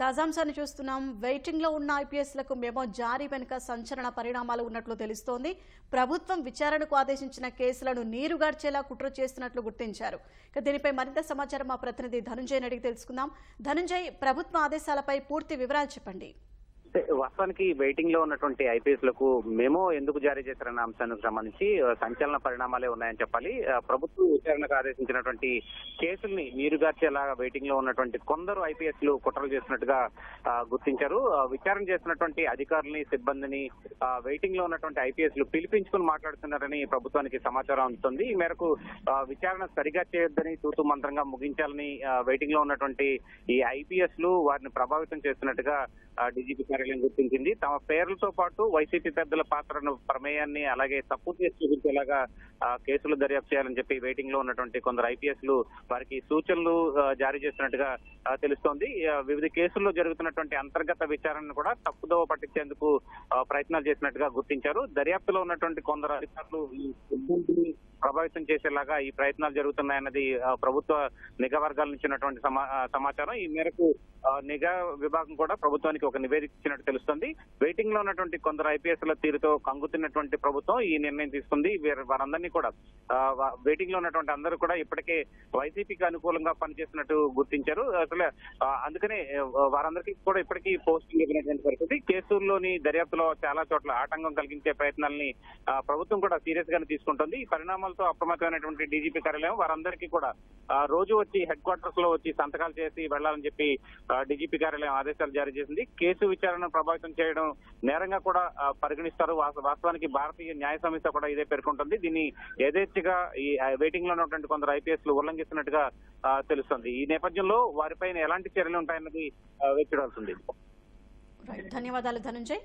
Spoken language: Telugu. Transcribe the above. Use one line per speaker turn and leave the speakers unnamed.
తాజాంశాన్ని చూస్తున్నాం. వెయిటింగ్లో ఉన్న ఐపీఎస్లకు మేమో జారీ వెనుక సంచలన పరిణామాలు ఉన్నట్లు తెలుస్తోంది. ప్రభుత్వం విచారణకు ఆదేశించిన కేసులను నీరుగార్చేలా కుట్ర చేస్తున్నట్లు గుర్తించారు. ఇక దీనిపై మరింత సమాచారం మా ప్రతినిధి ధనుంజయ్ అడిగి తెలుసుకుందాం. ధనుంజయ్ ప్రభుత్వ ఆదేశాలపై పూర్తి వివరాలు చెప్పండి.
వాస్తవానికి వెయిటింగ్లో ఉన్నటువంటి ఐపీఎస్లకు మేము ఎందుకు జారీ చేశారన్న అంశానికి సంబంధించి సంచలన పరిణామాలే ఉన్నాయని చెప్పాలి. ప్రభుత్వం విచారణకు ఆదేశించినటువంటి కేసుల్ని నీరుగార్చేలా వెయిటింగ్లో ఉన్నటువంటి కొందరు ఐపీఎస్లు కుట్రలు చేసినట్టుగా గుర్తించారు. విచారణ చేస్తున్నటువంటి అధికారులని సిబ్బందిని వెయిటింగ్లో ఉన్నటువంటి ఐపీఎస్లు పిలిపించుకుని మాట్లాడుతున్నారని ప్రభుత్వానికి సమాచారం అందుతుంది. ఈ మేరకు విచారణ సరిగా చేయొద్దని తూతూ మంత్రంగా ముగించాలని వెయిటింగ్లో ఉన్నటువంటి ఈ ఐపీఎస్లు వారిని ప్రభావితం చేస్తున్నట్టుగా డీజీపీ కార్యాలయం గుర్తించింది. తమ పేర్లతో పాటు వైసీపీ పెద్దల పాత్రను ప్రమేయాన్ని అలాగే తప్పు చేసి చూపించేలాగా కేసులు దర్యాప్తు చేయాలని చెప్పి వెయిటింగ్లో ఉన్నటువంటి కొందరు ఐపీఎస్లు వారికి సూచనలు జారీ చేస్తున్నట్టుగా తెలుస్తోంది. వివిధ కేసుల్లో జరుగుతున్నటువంటి అంతర్గత విచారణను కూడా తప్పుదోవ పట్టించేందుకు ప్రయత్నాలు చేసినట్టుగా గుర్తించారు. దర్యాప్తులో ఉన్నటువంటి కొందరు అధికారులు ఈ ప్రభావితం చేసేలాగా ఈ ప్రయత్నాలు జరుగుతున్నాయన్నది ప్రభుత్వ నిఘా వర్గాల నుంచి ఉన్నటువంటి సమా- సమాచారం. ఈ మేరకు నిఘా విభాగం కూడా ప్రభుత్వానికి ఒక నివేదిక ఇచ్చినట్టు తెలుస్తుంది. వెయిటింగ్లో ఉన్నటువంటి కొందరు ఐపీఎస్ ల తీరుతో కంగుతున్నటువంటి ప్రభుత్వం ఈ నిర్ణయం తీసుకుంది. వారందరినీ కూడా వెయిటింగ్లో ఉన్నటువంటి అందరూ కూడా ఇప్పటికే వైసీపీకి అనుకూలంగా పనిచేస్తున్నట్టు గుర్తించారు. అసలు అందుకనే వారందరికీ కూడా ఇప్పటికీ పోస్టింగ్ ఇవ్వనటువంటి పరిస్థితి. కేసుల్లోని దర్యాప్తులో చాలా చోట్ల ఆటంకం కలిగించే ప్రయత్నాలని ప్రభుత్వం కూడా సీరియస్ గానే తీసుకుంటుంది. ఈ పరిణామాలతో అప్రమత్తమైనటువంటి డీజీపీ కార్యాలయం వారందరికీ కూడా రోజు వచ్చి హెడ్ క్వార్టర్స్లో వచ్చి సంతకాలు చేసి వెళ్ళాలని చెప్పి డీజీపీ కార్యాలయం ఆదేశాలు జారీ చేసింది. కేసు విచారణ ప్రభావితం చేయడం నేరంగా కూడా పరిగణిస్తారు. వాస్తవానికి భారతీయ న్యాయ సంస్థ కూడా ఇదే పేర్కొంటుంది. దీన్ని యథేచ్ఛగా ఈ వెయిటింగ్లో ఉన్నటువంటి కొందరు ఐపీఎస్లు ఉల్లంఘిస్తున్నట్టుగా తెలుస్తుంది. ఈ నేపథ్యంలో వారిపైన ఎలాంటి చర్యలు ఉంటాయన్నది వేచి చూడాల్సింది
ధన్యవాదాలు ధనుంజయ్.